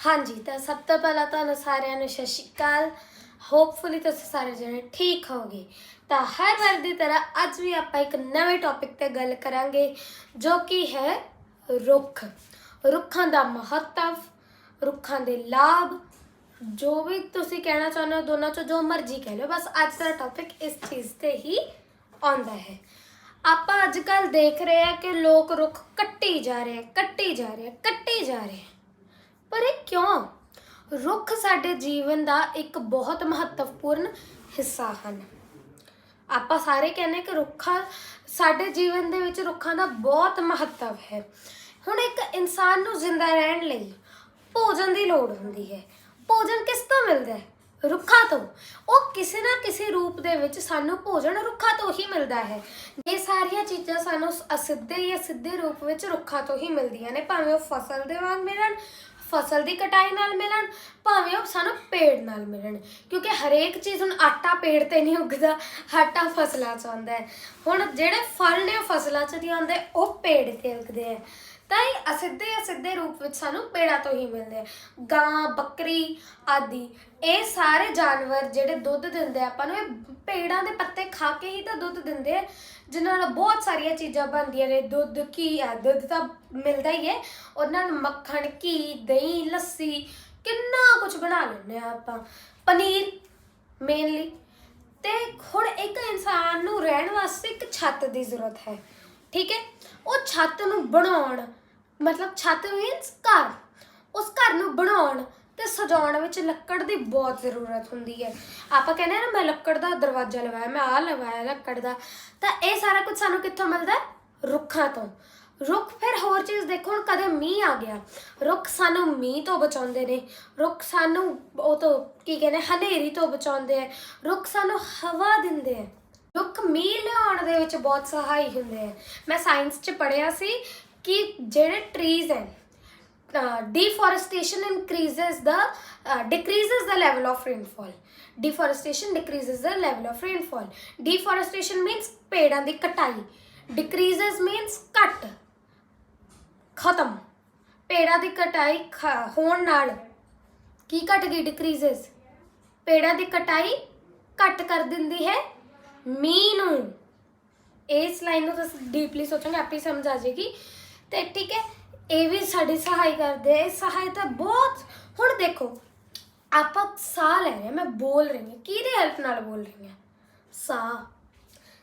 ਹਾਂਜੀ, ਤਾਂ ਸਭ ਤੋਂ ਪਹਿਲਾਂ ਤੁਹਾਨੂੰ ਸਾਰਿਆਂ ਨੂੰ ਸਤਿ ਸ਼੍ਰੀ ਅਕਾਲ। ਹੋਪਫੁਲੀ ਤੁਸੀਂ ਸਾਰੇ ਜਣੇ ਠੀਕ ਹੋਗੇ ਤਾਂ ਹਰ ਵਾਰ ਦੀ ਤਰ੍ਹਾਂ ਅੱਜ ਵੀ ਆਪਾਂ ਇੱਕ ਨਵੇਂ ਟੌਪਿਕ ਤੇ ਗੱਲ ਕਰਾਂਗੇ, ਜੋ ਕਿ ਹੈ ਰੁੱਖ। ਰੁੱਖਾਂ ਦਾ ਮਹੱਤਵ, ਰੁੱਖਾਂ ਦੇ ਲਾਭ, ਜੋ ਵੀ ਤੁਸੀਂ ਕਹਿਣਾ ਚਾਹੁੰਦੇ ਹੋ, ਦੋਨਾਂ ਚੋਂ ਜੋ ਮਰਜ਼ੀ ਕਹਿ ਲਓ, ਬਸ ਅੱਜ ਦਾ ਟੌਪਿਕ ਇਸ ਚੀਜ਼ ਤੇ ਹੀ ਆਉਂਦਾ ਹੈ। ਆਪਾਂ ਅੱਜ ਕੱਲ ਦੇਖ ਰਹੇ ਹਾਂ ਕਿ ਲੋਕ ਰੁੱਖ ਕੱਟੀ ਜਾ ਰਹੇ ਆ ਕੱਟੀ ਜਾ ਰਹੇ ਆ ਕੱਟੀ ਜਾ ਰਹੇ। ਪਰ ਇਹ ਕਿਉਂ? ਰੁੱਖ ਸਾਡੇ ਜੀਵਨ ਦਾ ਇੱਕ ਬਹੁਤ ਮਹੱਤਵਪੂਰਨ ਹਿੱਸਾ ਹਨ। ਆਪਾਂ ਸਾਰੇ ਕਹਿੰਦੇ ਕਿ ਰੁੱਖਾਂ, ਸਾਡੇ ਜੀਵਨ ਦੇ ਵਿੱਚ ਰੁੱਖਾਂ ਦਾ ਬਹੁਤ ਮਹੱਤਵ ਹੈ। ਹੁਣ ਇੱਕ ਇਨਸਾਨ ਨੂੰ ਜ਼ਿੰਦਾ ਰਹਿਣ ਲਈ ਭੋਜਨ ਦੀ ਲੋੜ ਹੁੰਦੀ ਹੈ। ਭੋਜਨ ਕਿਸ ਤੋਂ ਮਿਲਦਾ ਹੈ? ਰੁੱਖਾਂ ਤੋਂ। ਉਹ ਕਿਸੇ ਨਾ ਕਿਸੇ ਰੂਪ ਦੇ ਵਿੱਚ ਸਾਨੂੰ ਭੋਜਨ ਰੁੱਖਾਂ ਤੋਂ ਹੀ ਮਿਲਦਾ ਹੈ। ਇਹ ਸਾਰੀਆਂ ਚੀਜ਼ਾਂ ਸਾਨੂੰ ਅਸਿੱਧੇ ਜਾਂ ਸਿੱਧੇ ਰੂਪ ਵਿੱਚ ਰੁੱਖਾਂ ਤੋਂ ਹੀ ਮਿਲਦੀਆਂ ਨੇ, ਭਾਵੇਂ ਉਹ ਫਸਲ ਦੇ ਵਾਂਗ ਮਿਲਣ ਫਸਲ ਦੀ ਕਟਾਈ ਨਾਲ ਮਿਲਣ, ਭਾਵੇਂ ਉਹ ਸਾਨੂੰ ਪੇੜ ਨਾਲ ਮਿਲਣ। ਕਿਉਂਕਿ ਹਰੇਕ ਚੀਜ਼ ਹੁਣ ਆਟਾ ਪੇੜ ਤੇ ਨਹੀਂ ਉੱਗਦਾ, ਆਟਾ ਫਸਲਾਂ 'ਚ ਆਉਂਦਾ ਹੈ। ਹੁਣ ਜਿਹੜੇ ਫਲ ਨੇ ਉਹ ਫਸਲਾਂ 'ਚ ਨਹੀਂ ਆਉਂਦੇ, ਉਹ ਪੇੜ ਤੇ ਉੱਗਦੇ ਆ ਤਾਂ ਇਹ ਅਸਿੱਧੇ ਅਸਿੱਧੇ ਰੂਪ ਵਿੱਚ ਸਾਨੂੰ ਪੇੜਾਂ ਤੋਂ ਹੀ ਮਿਲਦੇ ਆ। ਗਾਂ, ਬੱਕਰੀ ਆਦਿ, ਇਹ ਸਾਰੇ ਜਾਨਵਰ ਜਿਹੜੇ ਦੁੱਧ ਦਿੰਦੇ ਆ, ਆਪਾਂ ਨੂੰ ਇਹ ਪੇੜਾਂ ਦੇ ਪੱਤੇ ਖਾ ਕੇ ਹੀ ਤਾਂ ਦੁੱਧ ਦਿੰਦੇ ਆ, ਜਿਨ੍ਹਾਂ ਨਾਲ ਬਹੁਤ ਸਾਰੀਆਂ ਚੀਜ਼ਾਂ ਬਣਦੀਆਂ ਨੇ, ਦੁੱਧ, ਘੀ, ਆ, ਦੁੱਧ ਤਾਂ ਮਿਲਦਾ ਹੀ ਹੈ। ਉਹਨਾਂ ਨਾਲ ਮੱਖਣ, ਘੀ, ਦਹੀਂ, ਲੱਸੀ, ਕਿੰਨਾ ਕੁਝ ਬਣਾ ਲੈਂਦੇ ਆ ਆਪਾਂ। ਪਨੀਰ ਮੇਨਲੀ ਤੇ ਹੁਣ ਇੱਕ ਇਨਸਾਨ ਨੂੰ ਰਹਿਣ ਵਾਸਤੇ ਇੱਕ ਛੱਤ ਦੀ ਜ਼ਰੂਰਤ ਹੈ, ਠੀਕ ਹੈ? ਉਹ ਛੱਤ ਨੂੰ ਬਣਾਉਣ ਮਤਲਬ ਛੱਤ ਮੀਨਸ ਘਰ। ਉਸ ਘਰ ਨੂੰ ਬਣਾਉਣ ਤੇ ਸਜਾਉਣ ਵਿੱਚ ਲੱਕੜ ਦੀ ਬਹੁਤ ਜ਼ਰੂਰਤ ਹੁੰਦੀ ਹੈ। ਆਪਾਂ ਕਹਿੰਦੇ ਆ ਨਾ, ਮੈਂ ਲੱਕੜ ਦਾ ਦਰਵਾਜ਼ਾ ਲਵਾਇਆ, ਮੈਂ ਆਹ ਲਵਾਇਆ ਲੱਕੜ ਦਾ। ਤਾਂ ਇਹ ਸਾਰਾ ਕੁਝ ਸਾਨੂੰ ਕਿੱਥੋਂ ਮਿਲਦਾ ਰੁੱਖਾਂ ਤੋਂ। ਰੁੱਖ ਫਿਰ ਹੋਰ ਚੀਜ਼ ਦੇਖੋ, ਹੁਣ ਕਦੇ ਮੀਂਹ ਆ ਗਿਆ। ਰੁੱਖ ਸਾਨੂੰ ਮੀਂਹ ਤੋਂ ਬਚਾਉਂਦੇ ਨੇ। ਰੁੱਖ ਸਾਨੂੰ ਉਹ ਤੋਂ ਕੀ ਕਹਿੰਦੇ ਹਨੇਰੀ ਤੋਂ ਬਚਾਉਂਦੇ ਆ। ਰੁੱਖ ਸਾਨੂੰ ਹਵਾ ਦਿੰਦੇ ਆ। ਰੁੱਖ ਮੀਂਹ ਲਿਆਉਣ ਦੇ ਵਿੱਚ ਬਹੁਤ ਸਹਾਈ ਹੁੰਦੇ ਆ। ਮੈਂ ਸਾਇੰਸ 'ਚ ਪੜ੍ਹਿਆ ਸੀ ਕਿ ਜਿਹੜੇ ਟਰੀਜ਼ ਹੈ uh, deforestation increases the uh, decreases the level of rainfall deforestation decreases the level of rainfall deforestation means ਪੇੜਾਂ ਦੀ ਕਟਾਈ decreases means ਕੱਟ ਖਤਮ ਪੇੜਾਂ ਦੀ ਕਟਾਈ ਖ- ਹੋਣ ਨਾਲ ਕੀ ਘਟ ਗਈ decreases ਪੇੜਾਂ ਦੀ ਕਟਾਈ ਘੱਟ ਕਰ ਦਿੰਦੀ ਹੈ ਮੀਂਹ ਨੂੰ ਇਸ ਲਾਈਨ ਨੂੰ ਤੁਸੀਂ ਡੀਪਲੀ ਸੋਚੋਗੇ ਆਪੇ ਹੀ ਸਮਝ ਆ ਜਾਏਗੀ ਤੇ ਠੀਕ ਹੈ, ਇਹ ਵੀ ਸਾਡੀ ਸਹਾਈ ਕਰਦੇ ਆ, ਇਹ ਸਹਾਇਤਾ ਬਹੁਤ, ਹੁਣ ਦੇਖੋ, ਆਪਾਂ ਸਾਹ ਲੈ ਰਹੇ ਹਾਂ, ਮੈਂ ਬੋਲ ਰਹੀ ਹਾਂ, ਕਿਹਦੇ ਹੈਲਪ ਨਾਲ ਬੋਲ ਰਹੀ ਹਾਂ? ਸਾਹ,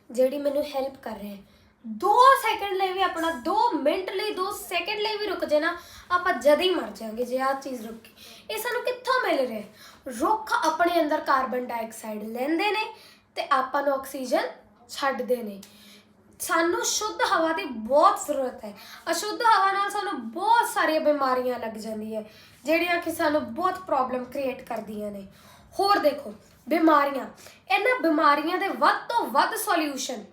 ਜਿਹੜੀ ਮੈਨੂੰ ਹੈਲਪ ਕਰ ਰਿਹਾ ਹੈ। 2 ਸੈਕਿੰਡ ਲਈ ਵੀ ਆਪਣਾ 2 ਮਿੰਟ ਲਈ 2 ਸੈਕਿੰਡ ਲਈ ਵੀ ਰੁਕ ਜੇ ਨਾ, ਆਪਾਂ ਜਦ ਹੀ ਮਰ ਜਾਾਂਗੇ ਜੇ ਆਹ ਚੀਜ਼ ਰੁਕੀ। ਇਹ ਸਾਨੂੰ ਕਿੱਥੋਂ ਮਿਲ ਰਿਹਾ ਹੈ? ਰੁੱਖ ਆਪਣੇ ਅੰਦਰ ਕਾਰਬਨ ਡਾਈਆਕਸਾਈਡ ਲੈਂਦੇ ਨੇ ਤੇ ਆਪਾਂ ਨੂੰ ਆਕਸੀਜਨ ਛੱਡਦੇ ਨੇ। ਸਾਨੂੰ ਸ਼ੁੱਧ ਹਵਾ ਦੀ ਬਹੁਤ ਜ਼ਰੂਰਤ ਹੈ। ਅਸ਼ੁੱਧ ਹਵਾ ਨਾਲ ਸਾਨੂੰ ਬਹੁਤ ਸਾਰੀਆਂ ਬਿਮਾਰੀਆਂ ਲੱਗ ਜਾਂਦੀਆਂ ਜਿਹੜੀਆਂ ਕਿ ਸਾਨੂੰ ਬਹੁਤ ਪ੍ਰੋਬਲਮ ਕ੍ਰੀਏਟ ਕਰਦੀਆਂ ਨੇ। ਹੋਰ ਦੇਖੋ, ਬਿਮਾਰੀਆਂ। ਇਹਨਾਂ ਬਿਮਾਰੀਆਂ ਦੇ ਵੱਧ ਤੋਂ ਵੱਧ ਸੋਲਿਊਸ਼ਨ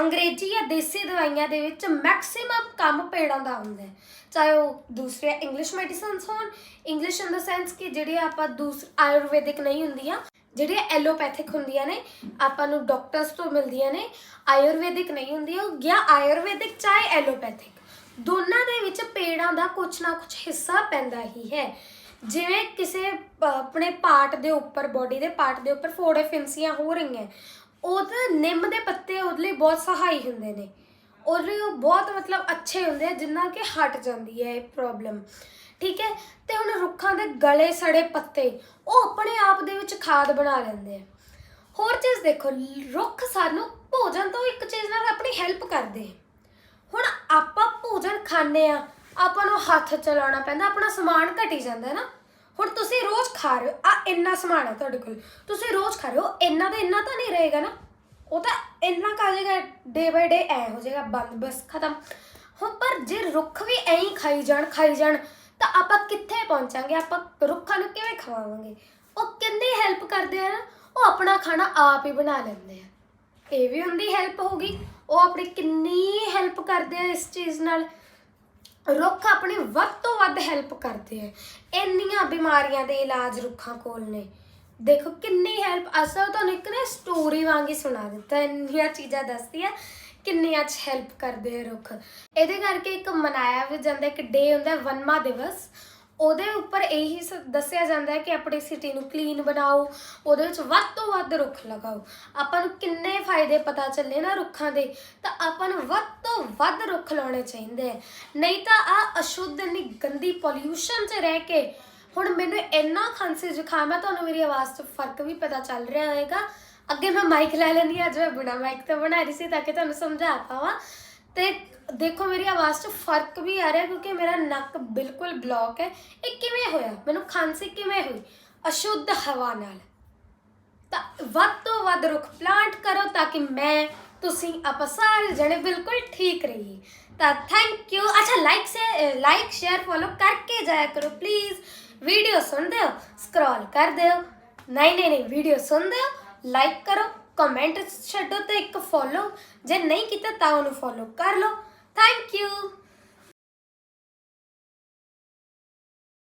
ਅੰਗਰੇਜ਼ੀ ਜਾਂ ਦੇਸੀ ਦਵਾਈਆਂ ਦੇ ਵਿੱਚ ਮੈਕਸਿਮਮ ਕੰਮ ਪੇੜਾਂ ਦਾ ਹੁੰਦਾ ਹੈ। ਚਾਹੇ ਉਹ ਦੂਸਰੇ ਇੰਗਲਿਸ਼ ਮੈਡੀਸਿਨਸ ਹੋਣ ਇੰਗਲਿਸ਼ ਇਨ ਦਾ ਸੈਂਸ ਕਿ ਜਿਹੜੇ ਆਪਾਂ ਦੂਸ, ਆਯੁਰਵੈਦਿਕ ਨਹੀਂ ਹੁੰਦੀਆਂ ਜਿਹੜੀਆਂ ਐਲੋਪੈਥਿਕ ਹੁੰਦੀਆਂ ਨੇ, ਆਪਾਂ ਨੂੰ ਡਾਕਟਰਸ ਤੋਂ ਮਿਲਦੀਆਂ ਨੇ, ਆਯੁਰਵੈਦਿਕ ਨਹੀਂ ਹੁੰਦੀਆਂ ਉਹ, ਜਾਂ ਆਯੁਰਵੈਦਿਕ ਚਾਹੇ ਐਲੋਪੈਥਿਕ ਦੋਨਾਂ ਦੇ ਵਿੱਚ ਪੇੜਾਂ ਦਾ ਕੁਝ ਨਾ ਕੁਝ ਹਿੱਸਾ ਪੈਂਦਾ ਹੀ ਹੈ। ਜਿਵੇਂ ਕਿਸੇ ਆਪਣੇ ਪਾਰਟ ਦੇ ਉੱਪਰ ਬੋਡੀ ਦੇ ਪਾਰਟ ਦੇ ਉੱਪਰ ਫੋੜੇ ਫਿੰਸੀਆਂ ਹੋ ਰਹੀਆਂ। ਉਹਦੇ ਨਿੰਮ ਦੇ ਪੱਤੇ ਉਹਦੇ ਲਈ ਬਹੁਤ ਸਹਾਈ ਹੁੰਦੇ ਨੇ। ਉਹਦੇ ਲਈ ਉਹ ਬਹੁਤ ਮਤਲਬ ਅੱਛੇ ਹੁੰਦੇ ਆ, ਜਿੰਨਾ ਕਿ ਹਟ ਜਾਂਦੀ ਹੈ ਇਹ ਪ੍ਰੋਬਲਮ ਠੀਕ ਹੈ? ਤੇ ਹੁਣ ਰੁੱਖਾਂ ਦੇ ਗਲੇ ਸੜੇ ਪੱਤੇ, ਉਹ ਆਪਣੇ ਆਪ ਦੇ ਵਿੱਚ ਖਾਦ ਬਣਾ ਲੈਂਦੇ ਆ। ਹੋਰ ਚੀਜ਼ ਦੇਖੋ, ਰੁੱਖ ਸਾਨੂੰ ਭੋਜਨ ਤੋਂ ਇੱਕ ਚੀਜ਼ ਨਾਲ ਆਪਣੀ ਹੈਲਪ ਕਰਦੇ ਆ। ਹੁਣ ਆਪਾਂ ਭੋਜਨ ਖਾਂਦੇ ਆ, ਆਪਾਂ ਨੂੰ ਹੱਥ ਚਲਾਉਣਾ ਪੈਂਦਾ, ਆਪਣਾ ਸਮਾਨ ਘਟੀ ਜਾਂਦਾ ਨਾ। ਹੁਣ ਤੁਸੀਂ ਰੋਜ਼ ਖਾ ਰਹੇ ਹੋ, ਆ ਇੰਨਾ ਸਮਾਨ ਹੈ ਤੁਹਾਡੇ ਕੋਲ। ਤੁਸੀਂ ਰੋਜ਼ ਖਾ ਰਹੇ ਹੋ, ਇੰਨਾ ਤਾਂ ਇੰਨਾ ਤਾਂ ਨਹੀਂ ਰਹੇਗਾ ਨਾ। ਉਹ ਤਾਂ ਇੰਨਾ ਕਾ ਜਾਏਗਾ ਡੇ ਬਾਏ ਡੇ ਐ ਹੋ ਜਾਏਗਾ, ਬੰਦ, ਬਸ ਖਤਮ। ਹੁਣ ਪਰ ਜੇ ਰੁੱਖ ਵੀ ਐਂ ਖਾਈ ਜਾਣ ਖਾਈ ਜਾਣ ਤਾਂ ਆਪਾਂ ਕਿੱਥੇ ਪਹੁੰਚਾਂਗੇ? ਆਪਾਂ ਰੁੱਖਾਂ ਨੂੰ ਕਿਵੇਂ ਖਵਾਵਾਂਗੇ? ਉਹ ਕਿੰਨੀ ਹੈਲਪ ਕਰਦੇ ਆ ਨਾ, ਉਹ ਆਪਣਾ ਖਾਣਾ ਆਪ ਹੀ ਬਣਾ ਲੈਂਦੇ ਆ। ਇਹ ਵੀ ਹੁੰਦੀ ਹੈਲਪ ਹੋ ਗਈ ਉਹ ਆਪਣੀ ਕਿੰਨੀ ਹੈਲਪ ਕਰਦੇ ਆ ਇਸ ਚੀਜ਼ ਨਾਲ। ਰੁੱਖ ਆਪਣੀ ਵੱਧ ਤੋਂ ਵੱਧ ਹੈਲਪ ਕਰਦੇ ਆ। ਇੰਨੀਆਂ ਬਿਮਾਰੀਆਂ ਦੇ ਇਲਾਜ ਰੁੱਖਾਂ ਕੋਲ ਨੇ। ਦੇਖੋ ਕਿੰਨੀ ਹੈਲਪ ਅਸਲ ਤੁਹਾਨੂੰ ਇੱਕ ਨਾ ਸਟੋਰੀ ਵਾਂਗ ਹੀ ਸੁਣਾ ਦਿੱਤਾ। ਇੰਨੀਆਂ ਚੀਜ਼ਾਂ ਦੱਸਦੀ ਆ। ਕਿੰਨੀਆਂ ਚ ਹੈਲਪ ਕਰਦੇ ਆ ਰੁੱਖ। ਇਹਦੇ ਕਰਕੇ ਇੱਕ ਮਨਾਇਆ ਵੀ ਜਾਂਦਾ, ਇੱਕ ਡੇ ਹੁੰਦਾ ਵਨਮਾ ਦਿਵਸ। ਉਹਦੇ ਉੱਪਰ ਇਹੀ ਸ- ਦੱਸਿਆ ਜਾਂਦਾ ਹੈ ਕਿ ਆਪਣੀ ਸਿਟੀ ਨੂੰ ਕਲੀਨ ਬਣਾਓ, ਉਹਦੇ ਵਿੱਚ ਵੱਧ ਤੋਂ ਵੱਧ ਰੁੱਖ ਲਗਾਓ। ਆਪਾਂ ਨੂੰ ਕਿੰਨੇ ਫਾਇਦੇ ਪਤਾ ਚੱਲੇ ਨਾ ਰੁੱਖਾਂ ਦੇ, ਤਾਂ ਆਪਾਂ ਨੂੰ ਵੱਧ ਤੋਂ ਵੱਧ ਰੁੱਖ ਲਾਉਣੇ ਚਾਹੀਦੇ ਹੈ ਨਹੀਂ ਤਾਂ ਆ ਅਸ਼ੁੱਧ ਇੰਨੀ ਗੰਦੀ ਪੋਲਿਊਸ਼ਨ 'ਚ ਰਹਿ ਕੇ ਹੁਣ ਮੈਨੂੰ ਇੰਨਾ ਖਾਂਸੀ ਜ਼ੁਕਾਮ ਹੈ ਤੁਹਾਨੂੰ ਮੇਰੀ ਆਵਾਜ਼ 'ਚ ਫ਼ਰਕ ਵੀ ਪਤਾ ਚੱਲ ਰਿਹਾ ਹੋਵੇਗਾ ਅੱਗੇ ਮੈਂ ਮਾਈਕ ਲੈ ਲੈਂਦੀ ਹਾਂ, ਅੱਜ ਮੈਂ ਬਿਨਾ ਮਾਈਕ ਤੋਂ ਬਣਾ ਰਹੀ ਸੀ ਤਾਂ ਕਿ ਤੁਹਾਨੂੰ ਸਮਝਾ ਪਾਵਾਂ। ਤੇ ਦੇਖੋ ਮੇਰੀ ਆਵਾਜ਼ 'ਚ ਫ਼ਰਕ ਵੀ ਆ ਰਿਹਾ ਕਿਉਂਕਿ ਮੇਰਾ ਨੱਕ ਬਿਲਕੁਲ ਬਲੌਕ ਹੈ। ਇਹ ਕਿਵੇਂ ਹੋਇਆ? ਮੈਨੂੰ ਖਾਂਸੀ ਕਿਵੇਂ ਹੋਈ? ਅਸ਼ੁੱਧ ਹਵਾ ਨਾਲ। ਤਾਂ ਵੱਧ ਤੋਂ ਵੱਧ ਰੁੱਖ ਪਲਾਂਟ ਕਰੋ ਤਾਂ ਕਿ ਮੈਂ ਤੁਸੀਂ ਆਪਾਂ ਸਾਰੇ ਜਣੇ ਬਿਲਕੁਲ ਠੀਕ ਰਹੀਏ। ਤਾਂ ਥੈਂਕ ਯੂ ਅੱਛਾ ਲਾਈਕ ਸੇ ਲਾਈਕ ਸ਼ੇਅਰ ਫੋਲੋ ਕਰਕੇ ਜਾਇਆ ਕਰੋ ਪਲੀਜ਼ ਵੀਡੀਓ ਸੁਣਦੇ ਹੋ ਸਕਰੋਲ ਕਰ ਦਿਓ। ਨਹੀਂ ਨਹੀਂ ਨਹੀਂ ਵੀਡੀਓ ਸੁਣਦੇ ਹੋ ਲਾਈਕ ਕਰੋ, ਕਮੈਂਟ ਛੱਡੋ ਤੇ ਇੱਕ ਫੋਲੋ ਜੇ ਨਹੀਂ ਕੀਤਾ ਤਾਂ ਉਹਨੂੰ ਫੋਲੋ ਕਰ ਲਓ। Thank you